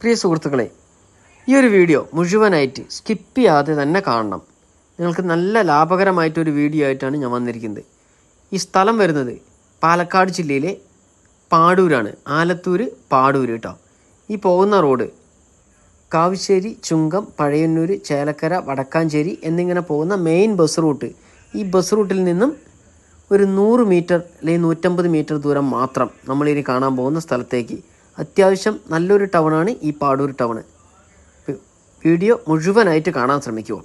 പ്രിയ സുഹൃത്തുക്കളെ ഈ ഒരു വീഡിയോ മുഴുവനായിട്ട് സ്കിപ്പ് ചെയ്യാതെ തന്നെ കാണണം. നിങ്ങൾക്ക് നല്ല ലാഭകരമായിട്ടൊരു വീഡിയോ ആയിട്ടാണ് ഞാൻ വന്നിരിക്കുന്നത്. ഈ സ്ഥലം വരുന്നത് പാലക്കാട് ജില്ലയിലെ പാടൂരാണ്. ആലത്തൂർ പാടൂർ കേട്ടോ ഈ പോകുന്ന റോഡ് കാവശ്ശേരി ചുങ്കം പഴയന്നൂർ ചേലക്കര വടക്കാഞ്ചേരി എന്നിങ്ങനെ പോകുന്ന മെയിൻ ബസ് റൂട്ട് ഈ ബസ് റൂട്ടിൽ നിന്നും ഒരു നൂറ് മീറ്റർ അല്ലെങ്കിൽ നൂറ്റമ്പത് മീറ്റർ ദൂരം മാത്രം നമ്മളിനി കാണാൻ പോകുന്ന സ്ഥലത്തേക്ക് അത്യാവശ്യം നല്ലൊരു ടൗണാണ് ഈ പാടൂർ ടൗൺ വീഡിയോ മുഴുവനായിട്ട് കാണാൻ ശ്രമിക്കുക.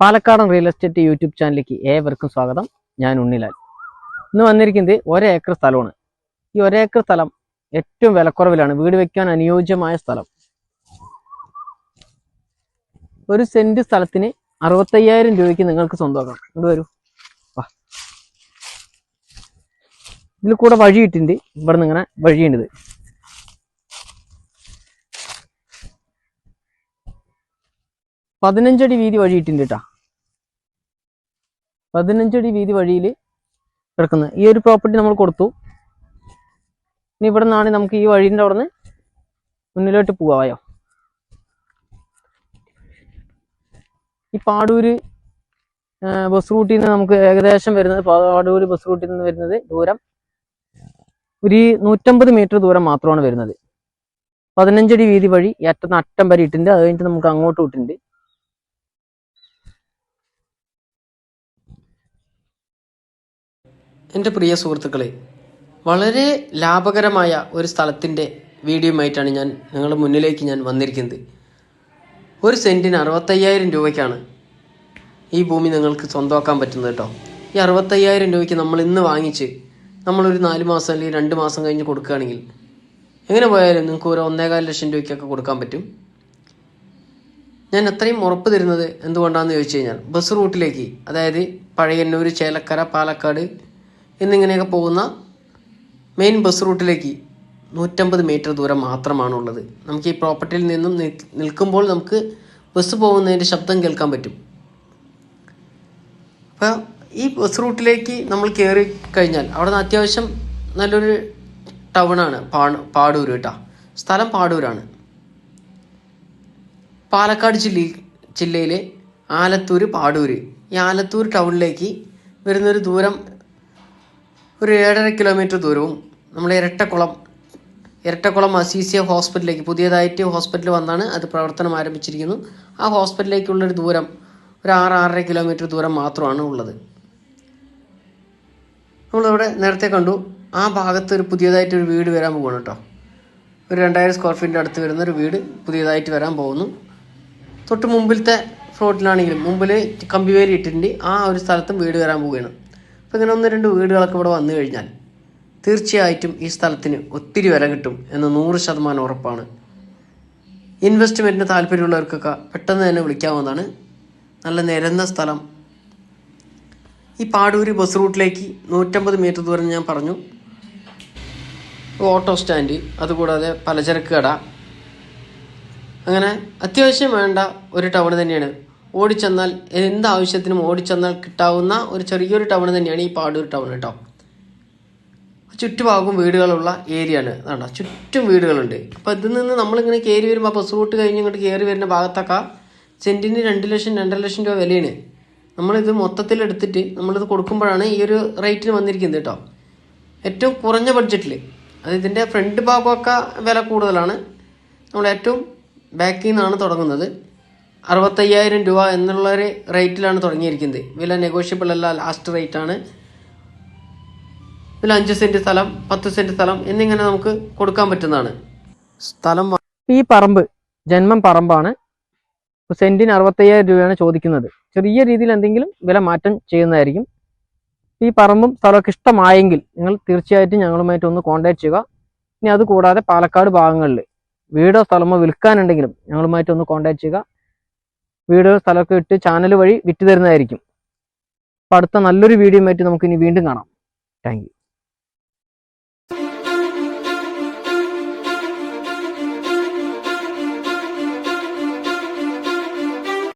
പാലക്കാടൻ റിയൽ എസ്റ്റേറ്റ് യൂട്യൂബ് ചാനലിലേക്ക് ഏവർക്കും സ്വാഗതം. ഞാൻ ഉണ്ണിലാൽ. ഇന്ന് വന്നിരിക്കുന്നത് ഒരേക്കർ സ്ഥലമാണ്. ഈ ഒരേക്കർ സ്ഥലം ഏറ്റവും വിലക്കുറവിലാണ്. വീട് വെക്കാൻ അനുയോജ്യമായ സ്ഥലം. ഒരു സെന്റ് സ്ഥലത്തിന് അറുപത്തയ്യായിരം രൂപയ്ക്ക് നിങ്ങൾക്ക് സ്വന്തമാക്കാം. ഇങ്ങോട്ട് വരൂ. വാ. ഇതിൽ കൂടെ വഴി ഇട്ടിട്ടുണ്ട്. ഇവിടെ നിന്ന് ഇങ്ങനെ വഴിയുണ്ട് പതിനഞ്ചടി വീതി വഴി ഇട്ടിട്ടുണ്ട് കേട്ടാ പതിനഞ്ചടി വീതി വഴിയിൽ കിടക്കുന്നത് ഈ ഒരു പ്രോപ്പർട്ടി നമ്മൾ കൊടുത്തു. ഇനി ഇവിടെ നിന്നാണ് നമുക്ക് ഈ വഴീന്റെ അവിടെ നിന്ന് മുന്നിലോട്ട് പോവായോ? ഈ പാടൂര് ബസ് റൂട്ടിൽ നിന്ന് നമുക്ക് ഏകദേശം വരുന്നത് പാടൂര് ബസ് റൂട്ടിൽ നിന്ന് വരുന്നത് ദൂരം ഒരു നൂറ്റമ്പത് മീറ്റർ ദൂരം മാത്രമാണ് വരുന്നത്. പതിനഞ്ചടി വീതി വഴി ഏറ്റവും അട്ടം വരെ ഇട്ടുണ്ട് അത് കഴിഞ്ഞിട്ട് നമുക്ക് അങ്ങോട്ട് വിട്ടിട്ടുണ്ട് എന്റെ പ്രിയ സുഹൃത്തുക്കളെ വളരെ ലാഭകരമായ ഒരു സ്ഥലത്തിന്റെ വീഡിയോയുമായിട്ടാണ് ഞാൻ നിങ്ങളുടെ മുന്നിലേക്ക് ഞാൻ വന്നിരിക്കുന്നത്. ഒരു സെന്റിന് അറുപത്തയ്യായിരം രൂപയ്ക്കാണ് ഈ ഭൂമി നിങ്ങൾക്ക് സ്വന്തമാക്കാൻ പറ്റുന്നത് കേട്ടോ. ഈ അറുപത്തയ്യായിരം രൂപയ്ക്ക് നമ്മൾ ഇന്ന് വാങ്ങിച്ച് നമ്മളൊരു നാല് മാസം അല്ലെങ്കിൽ രണ്ട് മാസം കഴിഞ്ഞ് കൊടുക്കുകയാണെങ്കിൽ എങ്ങനെ പോയാലും നിങ്ങൾക്ക് ഒരു ഒന്നേകാൽ ലക്ഷം രൂപയ്ക്കൊക്കെ കൊടുക്കാൻ പറ്റും. ഞാൻ അത്രയും ഉറപ്പ് തരുന്നത് എന്തുകൊണ്ടാണെന്ന് ചോദിച്ചു കഴിഞ്ഞാൽ ബസ് റൂട്ടിലേക്ക് അതായത് പഴയന്നൂർ ചേലക്കര പാലക്കാട് എന്നിങ്ങനെയൊക്കെ പോകുന്ന മെയിൻ ബസ് റൂട്ടിലേക്ക് നൂറ്റമ്പത് മീറ്റർ ദൂരം മാത്രമാണുള്ളത്. നമുക്ക് ഈ പ്രോപ്പർട്ടിയിൽ നിന്നും നിൽക്കുമ്പോൾ നമുക്ക് ബസ് പോകുന്നതിന്റെ ശബ്ദം കേൾക്കാൻ പറ്റും. അപ്പോൾ ഈ ബസ് റൂട്ടിലേക്ക് നമ്മൾ കയറി കഴിഞ്ഞാൽ അവിടെ നിന്ന് അത്യാവശ്യം നല്ലൊരു ടൗണാണ് പാ- പാടൂർ കേട്ടോ. സ്ഥലം പാടൂരാണ്. പാലക്കാട് ജില്ല ജില്ലയിലെ ആലത്തൂർ പാടൂർ ഈ ആലത്തൂർ ടൗണിലേക്ക് വരുന്നൊരു ദൂരം ഒരു ഏഴര കിലോമീറ്റർ ദൂരവും നമ്മൾ ഇരട്ടക്കുളം ഇരട്ടക്കുളം അസീസിയ ഹോസ്പിറ്റലിലേക്ക് പുതിയതായിട്ട് ഹോസ്പിറ്റൽ വന്നാണ് അത് പ്രവർത്തനം ആരംഭിച്ചിരിക്കുന്നു. ആ ഹോസ്പിറ്റലിലേക്കുള്ളൊരു ദൂരം ഒരു ആറ് ആറര കിലോമീറ്റർ ദൂരം മാത്രമാണ് ഉള്ളത്. നമ്മളിവിടെ നേരത്തെ കണ്ടു ആ ഭാഗത്ത് ഒരു പുതിയതായിട്ട് ഒരു വീട് വരാൻ പോകുന്നു കേട്ടോ ഒരു രണ്ടായിരം സ്ക്വയർ ഫീറ്റിന്റെ അടുത്ത് വരുന്ന ഒരു വീട് പുതിയതായിട്ട് വരാൻ പോകുന്നു. തൊട്ട് മുമ്പിലത്തെ ഫ്ലോട്ടിലാണെങ്കിലും മുമ്പിൽ കമ്പിവേലി ഇട്ടിട്ടുണ്ട് ആ ഒരു സ്ഥലത്തും വീട് വരാൻ പോവുകയാണ് അപ്പോൾ ഇങ്ങനെ ഒന്ന് രണ്ട് വീടുകളൊക്കെ ഇവിടെ വന്നു കഴിഞ്ഞാൽ തീർച്ചയായിട്ടും ഈ സ്ഥലത്തിന് ഒത്തിരി വില കിട്ടും എന്ന് നൂറ് ശതമാനം ഉറപ്പാണ്. ഇൻവെസ്റ്റ്മെന്റിന് താല്പര്യമുള്ളവർക്കൊക്കെ പെട്ടെന്ന് തന്നെ വിളിക്കാവുന്നതാണ്. നല്ല നിരന്ന സ്ഥലം. ഈ പാടൂര് ബസ് റൂട്ടിലേക്ക് നൂറ്റമ്പത് മീറ്റർ ദൂരം ഞാൻ പറഞ്ഞു. ഓട്ടോ സ്റ്റാൻഡ് അതുകൂടാതെ പലചരക്ക് കട. അങ്ങനെ അത്യാവശ്യം വേണ്ട ഒരു ടൗൺ തന്നെയാണ്. ഓടിച്ചെന്നാൽ എന്താവശ്യത്തിനും ഓടിച്ചെന്നാൽ കിട്ടാവുന്ന ഒരു ചെറിയൊരു ടൗൺ തന്നെയാണ് ഈ പാടൂർ ടൗൺ കേട്ടോ ചുറ്റുഭാഗവും വീടുകളുള്ള ഏരിയ ആണ് ചുറ്റും വീടുകളുണ്ട്. അപ്പോൾ ഇതിൽ നിന്ന് നമ്മളിങ്ങനെ കയറി വരുമ്പോൾ ബസ് റൂട്ട് കഴിഞ്ഞ് ഇങ്ങോട്ട് കയറി വരുന്ന ഭാഗത്തൊക്കെ സെന്റിന് രണ്ട് ലക്ഷം രണ്ടര ലക്ഷം രൂപ വിലയാണ്. നമ്മളിത് മൊത്തത്തിൽ എടുത്തിട്ട് നമ്മളിത് കൊടുക്കുമ്പോഴാണ് ഈ ഒരു റേറ്റിന് വന്നിരിക്കുന്നത് കേട്ടോ. ഏറ്റവും കുറഞ്ഞ ബഡ്ജറ്റിൽ അത് ഇതിന്റെ ഫ്രണ്ട് ഭാഗമൊക്കെ വില കൂടുതലാണ്. നമ്മൾ ഏറ്റവും ബാക്കിൽ നിന്നാണ് തുടങ്ങുന്നത്. അറുപത്തയ്യായിരം രൂപ എന്നുള്ള ഒരു റേറ്റിലാണ് തുടങ്ങിയിരിക്കുന്നത്. വില നെഗോഷ്യബിൾ അല്ല ലാസ്റ്റ് റേറ്റാണ് ഇതിൽ അഞ്ച് സെന്റ് സ്ഥലം പത്ത് സെന്റ് സ്ഥലം എന്നിങ്ങനെ നമുക്ക് കൊടുക്കാൻ പറ്റുന്നതാണ്. സ്ഥലം ഈ പറമ്പ് ജന്മം പറമ്പാണ്. സെന്റിന് അറുപത്തയ്യായിരം രൂപയാണ് ചോദിക്കുന്നത്. ചെറിയ രീതിയിൽ എന്തെങ്കിലും വില മാറ്റം ചെയ്യുന്നതായിരിക്കും. ഈ പറമ്പും സ്ഥലമൊക്കെ ഇഷ്ടമായെങ്കിൽ നിങ്ങൾ തീർച്ചയായിട്ടും ഞങ്ങളുമായിട്ട് ഒന്ന് കോൺടാക്ട് ചെയ്യുക. ഇനി അത് കൂടാതെ പാലക്കാട് ഭാഗങ്ങളിൽ വീടോ സ്ഥലമോ വിൽക്കാനുണ്ടെങ്കിലും ഞങ്ങളുമായിട്ട് ഒന്ന് കോൺടാക്ട് ചെയ്യുക. വീടോ സ്ഥലമൊക്കെ ഇട്ട് ചാനൽ വഴി വിറ്റ് തരുന്നതായിരിക്കും. അപ്പം അടുത്ത നല്ലൊരു വീഡിയോ ആയിട്ട് നമുക്ക് ഇനി വീണ്ടും കാണാം. താങ്ക്